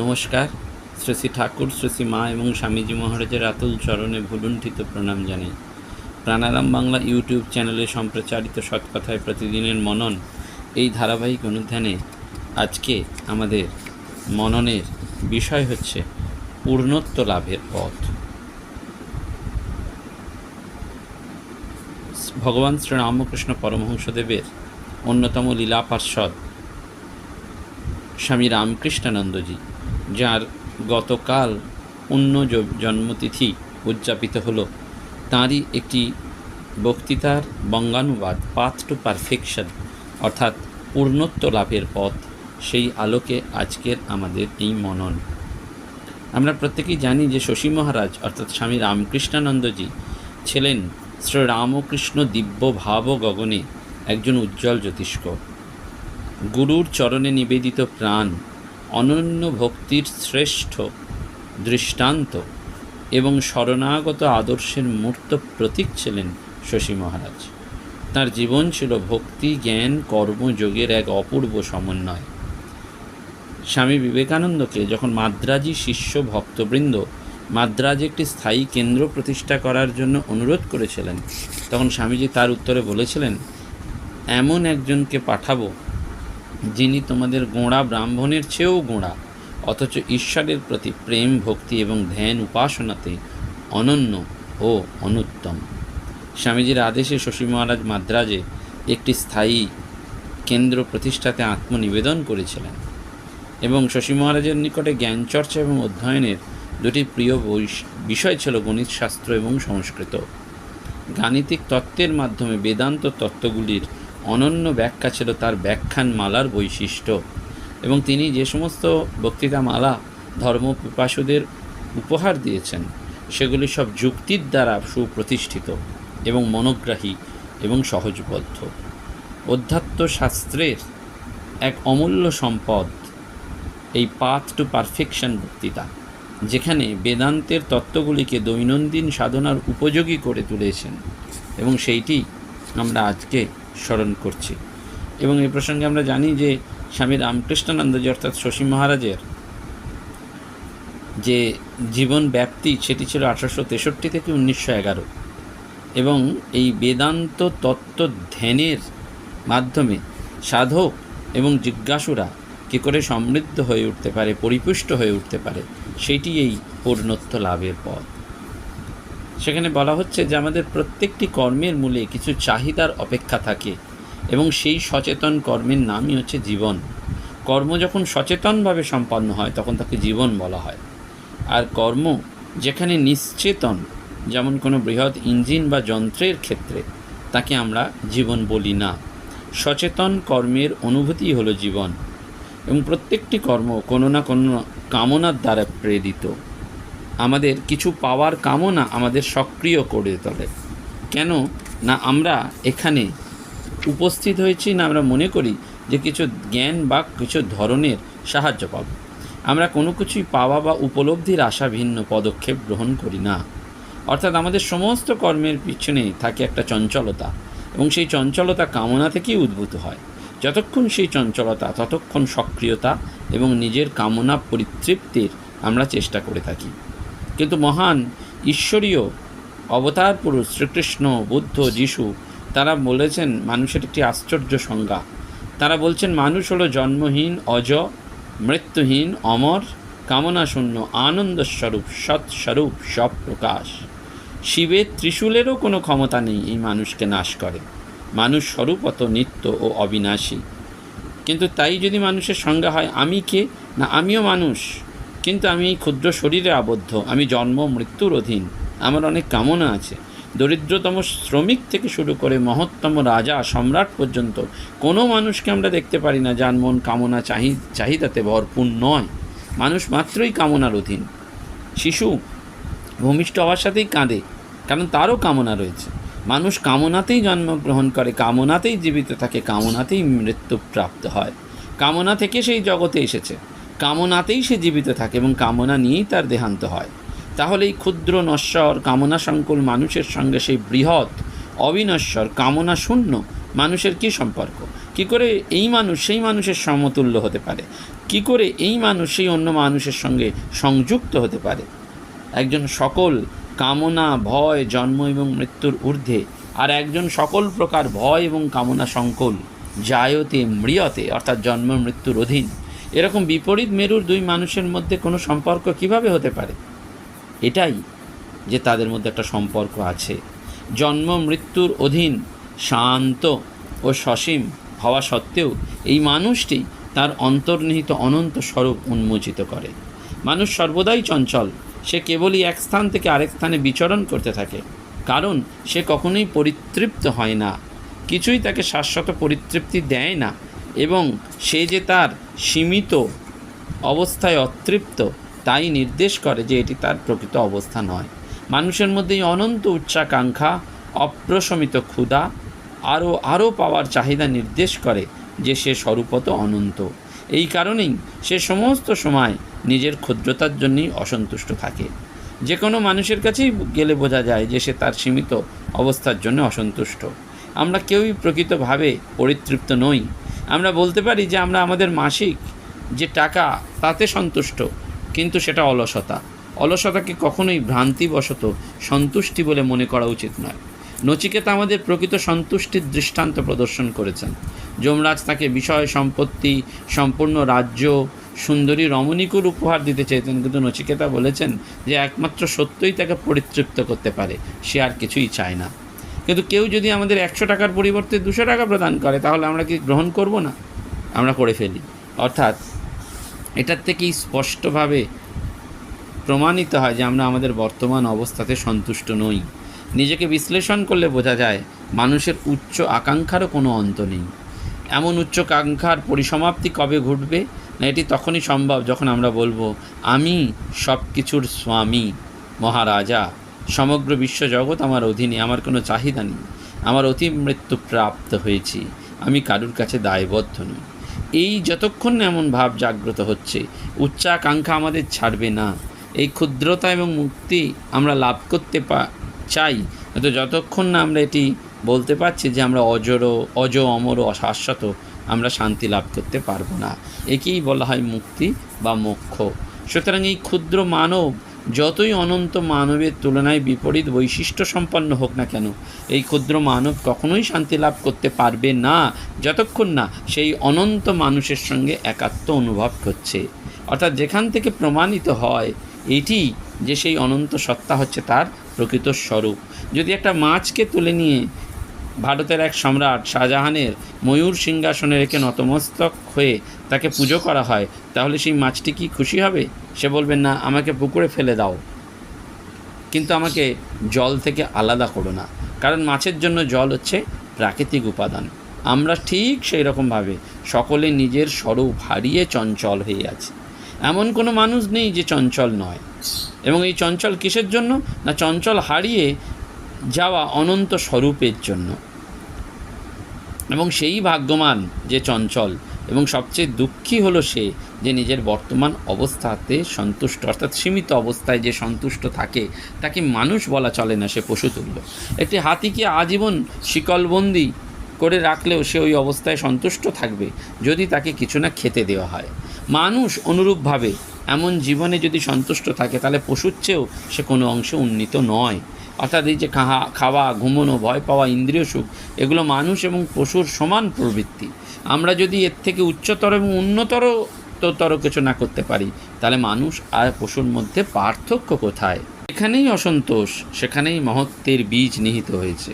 নমস্কার। শ্রী শ্রী ঠাকুর, শ্রী শ্রী মা এবং স্বামীজি মহারাজের আতুল চরণে ভুলুণ্ঠিত প্রণাম জানাই। প্রাণারাম বাংলা ইউটিউব চ্যানেলে সম্প্রচারিত সৎকথায় প্রতিদিনের মনন এই ধারাবাহিক অনুধ্যানে আজকে আমাদের মননের বিষয় হচ্ছে পূর্ণত্ব লাভের পথ। ভগবান শ্রী রামকৃষ্ণ পরমহংসদেবের অন্যতম লীলা পার্ষদ স্বামী রামকৃষ্ণানন্দজি যার গতকাল অন্য জন্মতিথি উদযাপিত হলো। তাঁরই একটি বক্তৃতার বঙ্গানুবাদ, পাথ টু পারফেকশন, অর্থাৎ পূর্ণত্ব লাভের পথ, সেই আলোকে আজকের আমাদের এই মনন। আমরা প্রত্যেকেই জানি যে শশী মহারাজ, অর্থাৎ স্বামী রামকৃষ্ণানন্দজি, ছিলেন শ্রী রামকৃষ্ণ দিব্য ভাব গগনে একজন উজ্জ্বল জ্যোতিষ্ক। গুরুর চরণে নিবেদিত প্রাণ অনন্য ভক্তির শ্রেষ্ঠ দৃষ্টান্ত এবং শরণাগত আদর্শের মূর্ত প্রতীক ছিলেন শশী মহারাজ। তার জীবন ছিল ভক্তি, জ্ঞান কর্মযোগের এক অপূর্ব সমন্বয়। স্বামী বিবেকানন্দকে যখন মাদ্রাজি শিষ্য ভক্তবৃন্দ মাদ্রাজে একটি স্থায়ী কেন্দ্র প্রতিষ্ঠা করার জন্য অনুরোধ করেছিলেন, তখন স্বামীজি তার উত্তরে বলেছিলেন, এমন একজনকে পাঠাবো যিনি তোমাদের গোঁড়া ব্রাহ্মণের চেয়েও গোঁড়া, অথচ ঈশ্বরের প্রতি প্রেম, ভক্তি এবং ধ্যান উপাসনাতে অনন্য ও অনুত্তম। স্বামীজির আদেশে শশী মহারাজ মাদ্রাজে একটি স্থায়ী কেন্দ্র প্রতিষ্ঠাতে আত্মনিবেদন করেছিলেন এবং শশী মহারাজের নিকটে জ্ঞানচর্চা এবং অধ্যয়নের দুটি প্রিয় বিষয় ছিল গণিত শাস্ত্র এবং সংস্কৃত। গাণিতিক তত্ত্বের মাধ্যমে বেদান্ত তত্ত্বগুলির অনন্য ব্যাখ্যা ছিল তার ব্যাখ্যান মালার বৈশিষ্ট্য। এবং তিনি যে সমস্ত বক্তৃতা মালা ধর্ম পিপাসুদের উপহার দিয়েছেন, সেগুলি সব যুক্তির দ্বারা সুপ্রতিষ্ঠিত এবং মনোগ্রাহী এবং সহজবদ্ধ। অধ্যাত্ম শাস্ত্রের এক অমূল্য সম্পদ, এই পাথ টু পারফেকশন বক্তৃতা, যেখানে বেদান্তের তত্ত্বগুলিকে দৈনন্দিন সাধনার উপযোগী করে তুলেছেন। এবং সেইটি আমরা আজকে স্মরণ করছি। এবং এই প্রসঙ্গে আমরা জানি যে স্বামী রামকৃষ্ণানন্দজি, অর্থাৎ শশী মহারাজের যে জীবন ব্যাপ্তি, সেটি ছিল আঠারোশো তেষট্টি থেকে উনিশশো এগারো। এবং এই বেদান্ত তত্ত্ব ধ্যানের মাধ্যমে সাধক এবং জিজ্ঞাসুরা কী করে সমৃদ্ধ হয়ে উঠতে পারে, পরিপুষ্ট হয়ে উঠতে পারে, সেটি এই পূর্ণত্ব লাভের পথ। সেখানে বলা হচ্ছে যে আমাদের প্রত্যেকটি কর্মের মূলে কিছু চাহিদার অপেক্ষা থাকে এবং সেই সচেতন কর্মের নামই হচ্ছে জীবন। কর্ম যখন সচেতনভাবে সম্পন্ন হয়, তখন তাকে জীবন বলা হয়। আর কর্ম যেখানে নিশ্চেতন, যেমন কোনো বৃহৎ ইঞ্জিন বা যন্ত্রের ক্ষেত্রে, তাকে আমরা জীবন বলি না। সচেতন কর্মের অনুভূতি হলো জীবন এবং প্রত্যেকটি কর্ম কোনো না কোনো কামনার দ্বারা প্রেরিত। আমাদের কিছু পাওয়ার কামনা আমাদের সক্রিয় করে তোলে। কেন? না আমরা এখানে উপস্থিত হয়েছি, না আমরা মনে করি যে কিছু জ্ঞান বা কিছু ধরনের সাহায্য পাব। আমরা কোনো কিছুই পাওয়া বা উপলব্ধির আশা ভিন্ন পদক্ষেপ গ্রহণ করি না। অর্থাৎ আমাদের সমস্ত কর্মের পিছনে থাকে একটা চঞ্চলতা এবং সেই চঞ্চলতা কামনা থেকেই উদ্ভূত হয়। যতক্ষণ সেই চঞ্চলতা, ততক্ষণ সক্রিয়তা এবং নিজের কামনা পরিতৃপ্তির আমরা চেষ্টা করে থাকি। কিন্তু মহান ঈশ্বরীয় অবতার পুরুষ শ্রীকৃষ্ণ, বুদ্ধ, যিশু, তারা বলেছেন মানুষের একটি আশ্চর্য সংজ্ঞা। তারা বলছেন, মানুষ হলো জন্মহীন, অজ, মৃত্যুহীন, অমর, কামনাশূন্য, আনন্দস্বরূপ, সৎস্বরূপ সব প্রকাশ শিবের ত্রিশূলেরও কোনো ক্ষমতা নেই এই মানুষকে নাশ করে। মানুষ স্বরূপত নিত্য ও অবিনাশী। কিন্তু তাই যদি মানুষের সংজ্ঞা হয়, আমি কে? না, আমিও মানুষ। কিন্তু আমি ক্ষুদ্র শরীরে আবদ্ধ। আমি জন্ম, মৃত্যুর অধীন। আমার অনেক কামনা আছে। দরিদ্রতম শ্রমিক থেকে শুরু করে মহত্তম রাজা, সম্রাট পর্যন্ত কোনো মানুষকে আমরা দেখতে পারি না যার মন কামনা, চাহি, চাহিদাতে ভরপুর নয়। মানুষ মাত্রই কামনার অধীন। শিশু ভূমিষ্ঠ হওয়ার সাথেই কাঁদে, কারণ তারও কামনা রয়েছে। মানুষ কামনাতেই জন্মগ্রহণ করে, কামনাতেই জীবিত থাকে, কামনাতেই মৃত্যু প্রাপ্ত হয়। কামনা থেকে সেই জগতে এসেছে। কামনাতেই সে জীবিত থাকে এবং কামনা নিয়েই তার দেহান্ত হয়। তাহলে এই ক্ষুদ্র নশ্বর, কামনা সংকুল মানুষের সঙ্গে সেই বৃহৎ অবিনশ্বর, কামনা শূন্য মানুষের কি সম্পর্ক? কি করে এই মানুষ সেই মানুষের সমতুল্য হতে পারে? কি করে এই মানুষ সেই অন্য মানুষের সঙ্গে সংযুক্ত হতে পারে? একজন সকল কামনা, ভয়, জন্ম এবং মৃত্যুর ঊর্ধ্বে আর একজন সকল প্রকার ভয় এবং কামনা সংকুল, জায়তে, মৃয়তে, অর্থাৎ জন্ম, মৃত্যুর অধীন এরকম বিপরীত মেরুর দুই মানুষের মধ্যে কোনো সম্পর্ক কীভাবে হতে পারে? এটাই যে তাদের মধ্যে একটা সম্পর্ক আছে। জন্ম, মৃত্যুর অধীন শান্ত ও সসীম হওয়া সত্ত্বেও এই মানুষটি তার অন্তর্নিহিত অনন্ত স্বরূপ উন্মোচিত করে। মানুষ সর্বদাই চঞ্চল। সে কেবলই এক স্থান থেকে আরেক স্থানে বিচরণ করতে থাকে। কারণ সে কখনোই পরিতৃপ্ত হয় না। কিছুই তাকে শাশ্বত পরিতৃপ্তি দেয় না। এবং সে যে তার সীমিত অবস্থায় অতৃপ্ত, তাই নির্দেশ করে যে এটি তার প্রকৃত অবস্থা নয় মানুষের মধ্যে অনন্ত উচ্চাকাঙ্ক্ষা, অপ্রশমিত ক্ষুধা, আরও আরও পাওয়ার চাহিদা নির্দেশ করে যে সে স্বরূপত অনন্ত। এই কারণেই সে সমস্ত সময় নিজের ক্ষুদ্রতার জন্যই অসন্তুষ্ট থাকে। যে কোনো মানুষের কাছেই গেলে বোঝা যায় যে সে তার সীমিত অবস্থার জন্য অসন্তুষ্ট। আমরা কেউই প্রকৃতভাবে পরিতৃপ্ত নই। আমরা বলতে পারি যে আমরা আমাদের মাসিক যে টাকা, তাতে সন্তুষ্ট। কিন্তু সেটা অলসতা। অলসতাকে কখনোই ভ্রান্তিবশত সন্তুষ্টি বলে মনে করা উচিত নয়। নচিকেতা আমাদের প্রকৃত সন্তুষ্টির দৃষ্টান্ত প্রদর্শন করেছেন। যমরাজ তাকে বিষয়, সম্পত্তি, সম্পূর্ণ রাজ্য, সুন্দরী রমণীকুর উপহার দিতে চেয়েছেন। কিন্তু নচিকেতা বলেছেন যে একমাত্র সত্যই তাকে পরিতৃপ্ত করতে পারে। সে আর কিছুই চায় না। কিন্তু কেউ যদি আমাদের একশো টাকার পরিবর্তে দুশো টাকা প্রদান করে, তাহলে আমরা কি গ্রহণ করব না? আমরা করে ফেলি। অর্থাৎ এটার থেকেই স্পষ্টভাবে প্রমাণিত হয় যে আমরা আমাদের বর্তমান অবস্থাতে সন্তুষ্ট নই। নিজেকে বিশ্লেষণ করলে বোঝা যায়, মানুষের উচ্চ আকাঙ্ক্ষারও কোনো অন্ত নেই। এমন উচ্চ আকাঙ্ক্ষার পরিসমাপ্তি কবে ঘটবে? না, এটি তখনই সম্ভব যখন আমরা বলব, আমি সব কিছুর স্বামী, মহারাজা। সমগ্র বিশ্বজগৎ আমার অধীনে, আমার কোনো চাহিদা নেই। আমার অতি মৃত্যু প্রাপ্ত হয়েছি। আমি কারুর কাছে দায়বদ্ধ নই। এই যতক্ষণ এমন ভাব জাগ্রত হচ্ছে, উচ্চাকাঙ্ক্ষা আমাদের ছাড়বে না। এই ক্ষুদ্রতা এবং মুক্তি আমরা লাভ করতে পা, চাই। তো যতক্ষণ না আমরা এটি বলতে পারছি যে আমরা অজর অজ, অমর ও শাশ্বত আমরা শান্তি লাভ করতে পারব না। একেই বলা হয় মুক্তি বা মোক্ষ। সুতরাং এই ক্ষুদ্র মানব যতই অনন্ত মানবের তুলনায় বিপরীত বৈশিষ্ট্য সম্পন্ন হোক না কেন, এই ক্ষুদ্র মানব কখনোই শান্তি লাভ করতে পারবে না, যতক্ষণ না সেই অনন্ত মানুষের সঙ্গে একাত্ম অনুভব করছে। অর্থাৎ যেখান থেকে প্রমাণিত হয় এটি যে সেই অনন্ত সত্তা হচ্ছে তার প্রকৃত স্বরূপ। যদি একটা মাছকে তুলে নিয়ে ভারতের এক সম্রাট শাহজাহানের ময়ূর সিংহাসনে রেখে নতমস্তক হয়ে তাকে পুজো করা হয়, তাহলে সেই মাছটি কি খুশি হবে? সে বলবেন, না, আমাকে পুকুরে ফেলে দাও। কিন্তু আমাকে জল থেকে আলাদা করো না, কারণ মাছের জন্য জল হচ্ছে প্রাকৃতিক উপাদান। আমরা ঠিক সেই রকমভাবে সকলে নিজের স্বরূপ হারিয়ে চঞ্চল হয়ে আছে। এমন কোনো মানুষ নেই যে চঞ্চল নয়। এবং এই চঞ্চল কিসের জন্য? না, চঞ্চল হারিয়ে যাওয়া অনন্ত স্বরূপের জন্য। এবং সেই ভাগ্যমান যে চঞ্চল এবং সবচেয়ে দুঃখী হলো সে যে নিজের বর্তমান অবস্থাতে সন্তুষ্ট, অর্থাৎ সীমিত অবস্থায় যে সন্তুষ্ট থাকে, তাকে মানুষ বলা চলে না, সে পশুতুল্য একটি হাতিকে আজীবন শিকলবন্দি করে রাখলেও সে ওই অবস্থায় সন্তুষ্ট থাকবে যদি তাকে কিছু না খেতে দেওয়া হয়। মানুষ অনুরূপভাবে এমন জীবনে যদি সন্তুষ্ট থাকে, তাহলে পশুর চেয়েও সে কোনো অংশে উন্নীত নয়। অর্থাৎ এই যে খাওয়া খাওয়া, ঘুমোনো, ভয় পাওয়া, ইন্দ্রিয় সুখ, এগুলো মানুষ এবং পশুর সমান প্রবৃত্তি। আমরা যদি এর থেকে উচ্চতর এবং উন্নতর তর কিছু না করতে পারি, তাহলে মানুষ আর পশুর মধ্যে পার্থক্য কোথায়? এখানেই অসন্তোষ, সেখানেই মহত্বের বীজ নিহিত হয়েছে।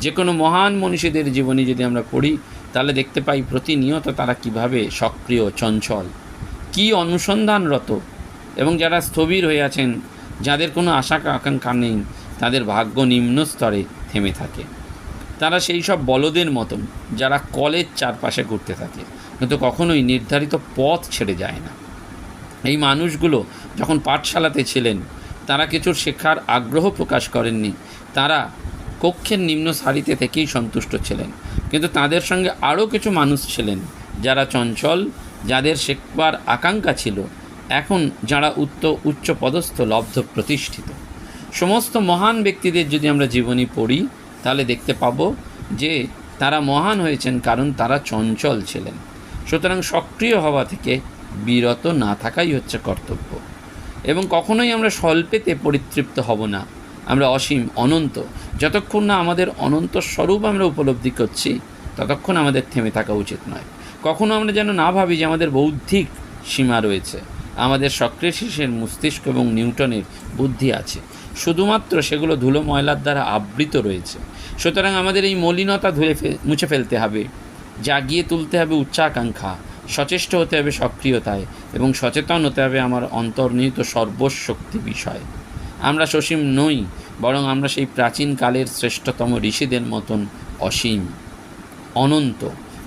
যে কোনো মহান মনীষীদের জীবনী যদি আমরা পড়ি, তাহলে দেখতে পাই প্রতিনিয়ত তারা কীভাবে সক্রিয়, চঞ্চল, কি অনুসন্ধানরত এবং যারা স্থবির হয়ে আছেন, যাদের কোনো আশা আকাঙ্ক্ষা নেই তাদের ভাগ্য নিম্ন স্তরে থেমে থাকে। তারা সেই সব বলদের মতন, যারা কলের চারপাশে ঘুরতে থাকে। কিন্তু কখনোই নির্ধারিত পথ ছেড়ে যায় না। এই মানুষগুলো যখন পাঠশালাতে ছিলেন, তারা কিছু শেখার আগ্রহ প্রকাশ করেননি। তারা কক্ষের নিম্ন সারিতে থেকেই সন্তুষ্ট ছিলেন। কিন্তু তাদের সঙ্গে আরও কিছু মানুষ ছিলেন, যারা চঞ্চল, যাদের শেখবার আকাঙ্ক্ষা ছিল, এখন যারা উত্ত উচ্চ পদস্থ লব্ধ, প্রতিষ্ঠিত। সমস্ত মহান ব্যক্তিদের যদি আমরা জীবনী পড়ি, তাহলে দেখতে পাব যে তারা মহান হয়েছেন কারণ তারা চঞ্চল ছিলেন। সুতরাং সক্রিয় হওয়া থেকে বিরত না থাকাই হচ্ছে কর্তব্য। এবং কখনোই আমরা স্বল্পেতে পরিতৃপ্ত হব না। আমরা অসীম, অনন্ত। যতক্ষণ না আমাদের অনন্ত স্বরূপ আমরা উপলব্ধি করছি, ততক্ষণ আমাদের থেমে থাকা উচিত নয়। কখনো আমরা যেন না ভাবি যে আমাদের বৌদ্ধিক সীমা রয়েছে। আমাদের সক্রিয় শিশের মস্তিষ্ক এবং নিউটনের বুদ্ধি আছে। শুধুমাত্র সেগুলো ধুলো ময়লার দ্বারা আবৃত রয়েছে। সুতরাং আমাদের এই মলিনতা ধুয়ে মুছে ফেলতে হবে, জাগিয়ে তুলতে হবে উচ্চাকাঙ্ক্ষা, সচেষ্ট হতে হবে সক্রিয়তায় এবং সচেতন হতে হবে আমার অন্তর্নিহিত সর্বশক্তি বিষয়। আমরা সসীম নই, বরং আমরা সেই প্রাচীন কালের শ্রেষ্ঠতম ঋষিদের মতন অসীম, অনন্ত,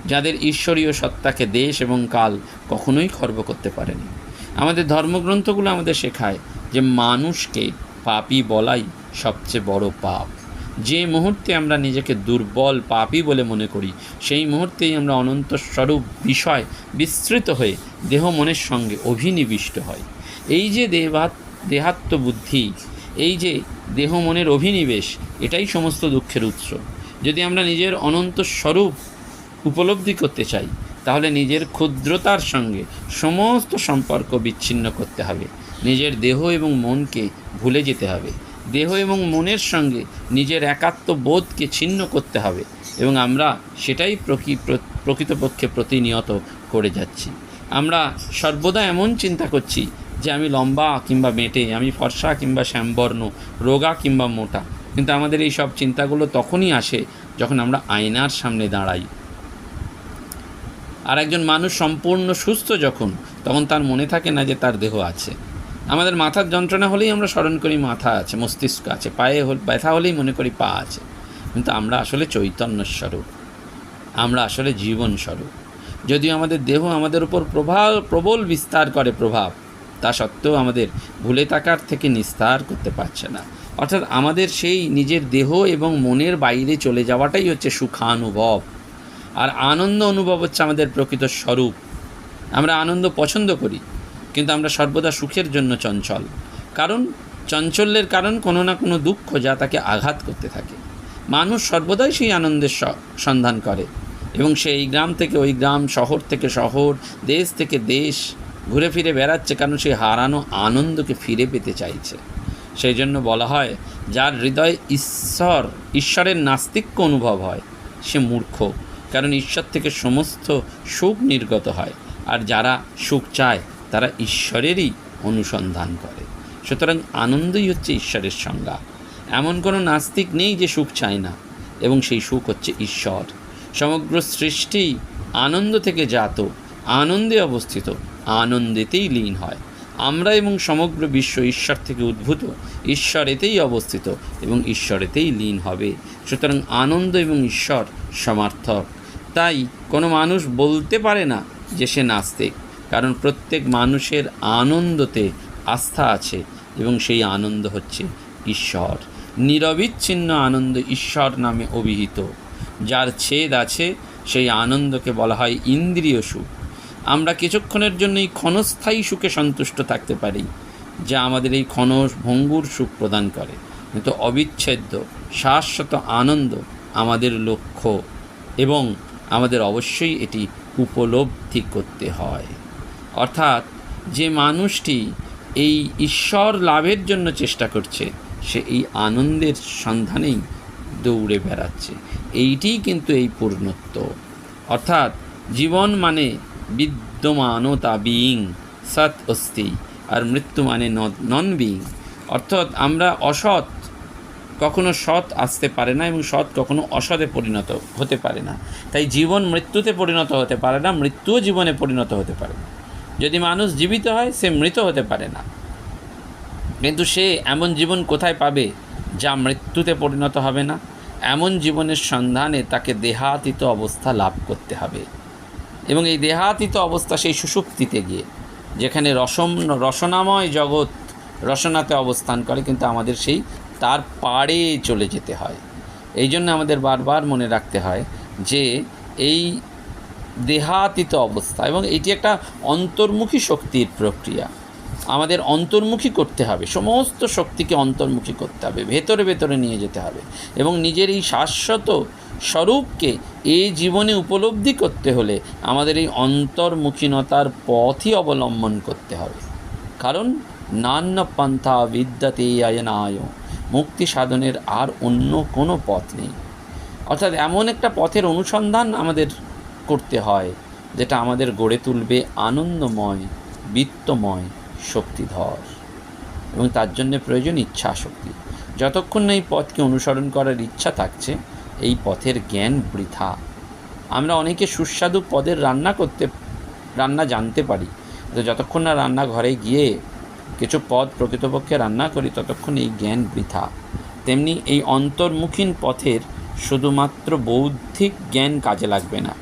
যাদের ঈশ্বরীয় সত্তাকে দেশ এবং কাল কখনোই খর্ব করতে পারেনি। আমাদের ধর্মগ্রন্থগুলো আমাদের শেখায় যে মানুষকে পাপী বলাই সবচেয়ে বড় পাপ। যে মুহূর্তে আমরা নিজেকে দুর্বল পাপী বলে মনে করি, সেই মুহূর্তেই আমরা অনন্ত স্বরূপ বিষয় বিস্তৃত হয়ে দেহ মনের সঙ্গে অভিনিবিষ্ট হয়। এই যে দেহাত, দেহাত্ম বুদ্ধি, এই যে দেহ মনের অভিনিবেশ, এটাই সমস্ত দুঃখের উৎস। যদি আমরা নিজের অনন্ত স্বরূপ উপলব্ধি করতে চাই, তাহলে নিজের ক্ষুদ্রতার সঙ্গে সমস্ত সম্পর্ক বিচ্ছিন্ন করতে হবে। নিজের দেহ এবং মনকে ভুলে যেতে হবে। দেহ এবং মনের সঙ্গে নিজের একাত্ম বোধকে ছিন্ন করতে হবে এবং আমরা সেটাই প্রকৃ- প্রকৃতপক্ষে প্রতিনিয়ত করে যাচ্ছি। আমরা সর্বদা এমন চিন্তা করছি যে আমি লম্বা কিংবা মেটে, আমি ফর্সা কিংবা শ্যামবর্ণ, রোগা কিংবা মোটা। কিন্তু আমাদের এই সব চিন্তাগুলো তখনই আসে যখন আমরা আয়নার সামনে দাঁড়াই। আর একজন মানুষ সম্পূর্ণ সুস্থ যখন, তখন তার মনে থাকে না যে তার দেহ আছে। আমাদের মাথার যন্ত্রণা হলেই আমরা স্মরণ করি মাথা আছে, মস্তিষ্ক আছে, পায়ে হল, ব্যথা হলেই মনে করি পা আছে। কিন্তু আমরা আসলে চৈতন্য স্বরূপ আমরা আসলে জীবন স্বরূপ যদিও আমাদের দেহ আমাদের উপর প্রভাব, প্রবল বিস্তার করে প্রভাব, তা সত্ত্বেও আমাদের ভুলে থাকার থেকে নিস্তার করতে পারছে না। অর্থাৎ আমাদের সেই নিজের দেহ এবং মনের বাইরে চলে যাওয়াটাই হচ্ছে সুখানুভব। আর আনন্দ অনুভব হচ্ছে আমাদের প্রকৃত স্বরূপ। আমরা আনন্দ পছন্দ করি। কিন্তু আমরা সর্বদা সুখের জন্য চঞ্চল। কারণ চঞ্চল্যের কারণ কোনো না কোনো দুঃখ যা তাকে আঘাত করতে থাকে। মানুষ সর্বদাই সেই আনন্দের সন্ধান করে এবং সে এই গ্রাম থেকে ওই গ্রাম, শহর থেকে শহর, দেশ থেকে দেশ ঘুরে ফিরে বেড়াচ্ছে কারণ সে হারানো আনন্দকে ফিরে পেতে চাইছে। সেই জন্য বলা হয়, যার হৃদয় ঈশ্বর, ঈশ্বরের নাস্তিক্য অনুভব হয়, সে মূর্খ। কারণ ঈশ্বর থেকে সমস্ত সুখ নির্গত হয়। আর যারা সুখ চায় তারা ঈশ্বরেরই অনুসন্ধান করে। সুতরাং আনন্দই হচ্ছে ঈশ্বরের সংজ্ঞা। এমন কোনো নাস্তিক নেই যে সুখ চায় না, এবং সেই সুখ হচ্ছে ঈশ্বর। সমগ্র সৃষ্টি আনন্দ থেকে জাত, আনন্দে অবস্থিত, আনন্দেতেই লীন হয়। আমরা এবং সমগ্র বিশ্ব ঈশ্বর থেকে উদ্ভূত ঈশ্বর এতেই অবস্থিত, এবং ঈশ্বরেতেই লীন হবে। সুতরাং আনন্দ এবং ঈশ্বর সমার্থক। তাই কোনো মানুষ বলতে পারে না যে সে নাস্তিক। কারণ প্রত্যেক মানুষের আনন্দতে আস্থা আছে এবং সেই আনন্দ হচ্ছে ঈশ্বর। নিরবিচ্ছিন্ন আনন্দ ঈশ্বর নামে অভিহিত। যার ছেদ আছে, সেই আনন্দকে বলা হয় ইন্দ্রিয় সুখ। আমরা কিছুক্ষণের জন্য এই ক্ষণস্থায়ী সুখে সন্তুষ্ট থাকতে পারি, যা আমাদের এই ক্ষণ ভঙ্গুর সুখ প্রদান করে। কিন্তু অবিচ্ছেদ্য, শাশ্বত আনন্দ আমাদের লক্ষ্য এবং আমাদের অবশ্যই এটি উপলব্ধি করতে হয়। অর্থাৎ যে মানুষটি এই ঈশ্বর লাভের জন্য চেষ্টা করছে, সে এই আনন্দের সন্ধানেই দৌড়ে বেড়াচ্ছে। এইটিই কিন্তু এই পূর্ণত্ব। অর্থাৎ জীবন মানে বিদ্যমানতা বিইং সৎ অস্তি আর মৃত্যু মানে নন বিইং অর্থাৎ আমরা অসৎ কখনো সৎ আসতে পারে না এবং সৎ কখনো অসৎে পরিণত হতে পারে না। তাই জীবন মৃত্যুতে পরিণত হতে পারে না, মৃত্যুও জীবনে পরিণত হতে পারে না। যদি মানুষ জীবিত হয়, সে মৃত হতে পারে না। কিন্তু সে এমন জীবন কোথায় পাবে, যা মৃত্যুতে পরিণত হবে না? এমন জীবনের সন্ধানে তাকে দেহাতীত অবস্থা লাভ করতে হবে। এবং এই দেহাতীত অবস্থা সেই সুষুপ্তিতে গিয়ে, যেখানে রসম, রসনাময় জগৎ রসনাতে অবস্থান করে, কিন্তু আমাদের সেই তার পাড়ে চলে যেতে হয়। এই জন্য আমাদের বারবার মনে রাখতে হয় যে, এই দেহাতীত অবস্থা এবং এটি একটা অন্তর্মুখী শক্তির প্রক্রিয়া। আমাদের অন্তর্মুখী করতে হবে, সমস্ত শক্তিকে অন্তর্মুখী করতে হবে, ভেতরে ভেতরে নিয়ে যেতে হবে এবং নিজের এই শাশ্বত স্বরূপকে এই জীবনে উপলব্ধি করতে হলে আমাদের এই অন্তর্মুখীনতার পথই অবলম্বন করতে হবে। কারণ নান্য পন্থা বিদ্যাতে আয়নায় মুক্তি সাধনের আর অন্য কোনো পথ নেই। অর্থাৎ এমন একটা পথের অনুসন্ধান আমাদের করতে হয়, যেটা আমাদের গড়ে তুলবে আনন্দময়, বিত্তময়, শক্তিধর। এবং তার জন্য প্রয়োজন ইচ্ছা শক্তি যতক্ষণ না এই পথকে অনুসরণ করার ইচ্ছা থাকছে, এই পথের জ্ঞান বৃথা। আমরা অনেকে সুস্বাদু পদের রান্না করতে, রান্না জানতে পারি। তো যতক্ষণ না রান্নাঘরে গিয়ে কিছু পদ প্রকৃতপক্ষে রান্না করি, ততক্ষণ এই জ্ঞান বৃথা। তেমনি এই অন্তর্মুখীন পথের শুধুমাত্র বৌদ্ধিক জ্ঞান কাজে লাগবে না।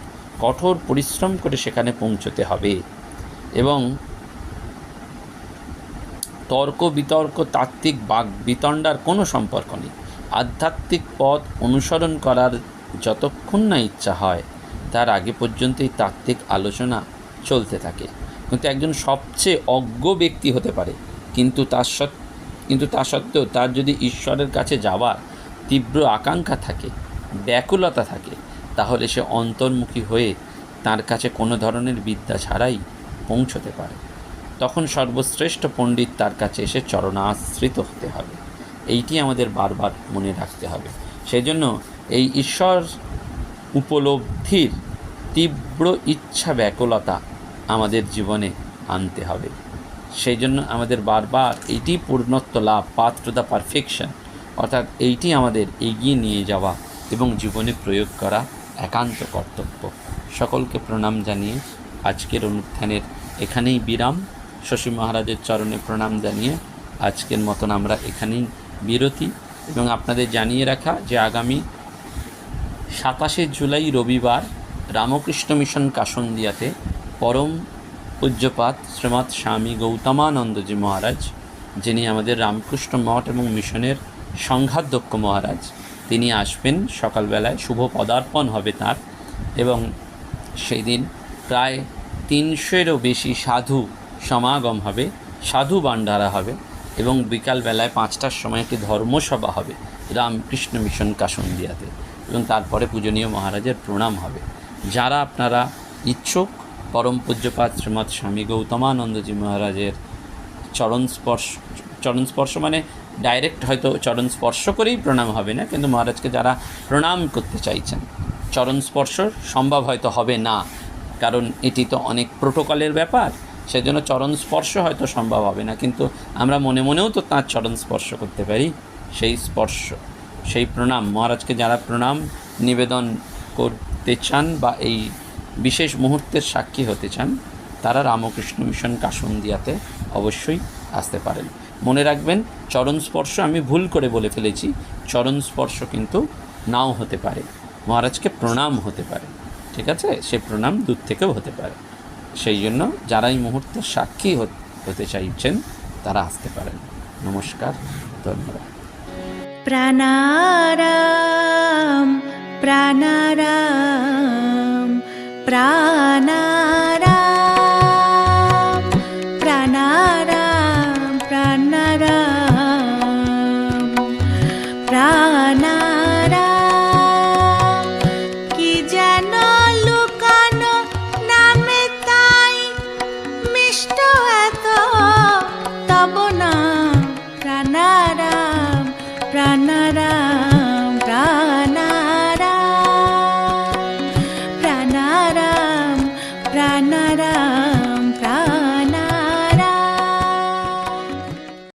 কঠোর পরিশ্রম করে সেখানে পৌঁছতে হবে। এবং তর্ক, বিতর্ক, তাত্ত্বিক বাক, বিতণ্ডার কোনো সম্পর্ক নেই। আধ্যাত্মিক পথ অনুসরণ করার যতক্ষণ না ইচ্ছা হয়, তার আগে পর্যন্ত এই তাত্ত্বিক আলোচনা চলতে থাকে। কিন্তু একজন সবচেয়ে অজ্ঞ ব্যক্তি হতে পারে, কিন্তু তার সত্, কিন্তু তা সত্ত্বেও তার যদি ঈশ্বরের কাছে যাওয়ার তীব্র আকাঙ্ক্ষা থাকে, ব্যাকুলতা থাকে তাহলে সে অন্তর্মুখী হয়ে তার কাছে কোনো ধরনের বিদ্যা ছাড়াই পৌঁছতে পারে। তখন সর্বশ্রেষ্ঠ পণ্ডিত তার কাছে এসে চরণাশ্রিত হতে হবে। এইটি আমাদের বারবার মনে রাখতে হবে। সেই জন্য এই ঈশ্বর উপলব্ধির তীব্র ইচ্ছা ব্যাকুলতা আমাদের জীবনে আনতে হবে। সেই জন্য আমাদের বারবার এইটি পূর্ণত্ব লাভ পাথ টু দ্য পারফেকশন অর্থাৎ এইটি আমাদের এগিয়ে নিয়ে যাওয়া এবং জীবনে প্রয়োগ করা একান্ত কর্তব্য। সকলকে প্রণাম জানিয়ে আজকের অনুষ্ঠানের এখানেই বিরাম। শশী মহারাজের চরণে প্রণাম জানিয়ে আজকের মতন আমরা এখানেই বিরতি এবং আপনাদের জানিয়ে রাখা যে আগামী সাতাশে জুলাই রবিবার রামকৃষ্ণ মিশন কাসন্দিয়াতে পরম পূজ্যপাত শ্রীমৎ স্বামী গৌতমানন্দজি মহারাজ, যিনি আমাদের রামকৃষ্ণ মঠ এবং মিশনের সংঘাধ্যক্ষ মহারাজ তিনি আসবেন, সকালবেলায় শুভ পদার্পণ হবে তার এবং সেই দিন প্রায় তিনশোরও বেশি সাধু সমাগম হবে, সাধু ভাণ্ডারা হবে এবং বিকালবেলায় পাঁচটার সময় একটি ধর্মসভা হবে, রামকৃষ্ণ মিশন কাসন্দিয়াতে এবং তারপরে পূজনীয় মহারাজের প্রণাম হবে। যারা আপনারা ইচ্ছুক, পরম পূজ্যপাত শ্রীমৎ স্বামী গৌতমানন্দজি মহারাজের চরণ স্পর্শ চরণ স্পর্শ মানে ডাইরেক্ট হয়তো চরণ স্পর্শ করেই প্রণাম হবে না, কিন্তু মহারাজকে যারা প্রণাম করতে চাইছেন, চরণ স্পর্শ সম্ভব হয়তো হবে না, কারণ এটি তো অনেক প্রোটোকলের ব্যাপার, সেজন্য চরণ স্পর্শ হয়তো সম্ভব হবে না, কিন্তু আমরা মনে মনেও তো তাঁর চরণ স্পর্শ করতে পারি, সেই স্পর্শ, সেই প্রণাম, মহারাজকে যারা প্রণাম, নিবেদন করতে চান বা এই বিশেষ মুহূর্তের সাক্ষী হতে চান, তারা রামকৃষ্ণ মিশন কাসন্দিয়াতে অবশ্যই আসতে পারেন। মনে রাখবেন, চরণ স্পর্শ আমি ভুল করে বলে ফেলেছি। চরণ স্পর্শ কিন্তু নাও হতে পারে। মহারাজকে প্রণাম হতে পারে। ঠিক আছে? সে প্রণাম দূর থেকেও হতে পারে। সেই জন্য যারা এই মুহূর্তে সাক্ষী হতে চাইছেন, তারা আসতে পারেন। নমস্কার, ধন্যবাদ। প্রাণারাম প্রাণারাম প্রাণা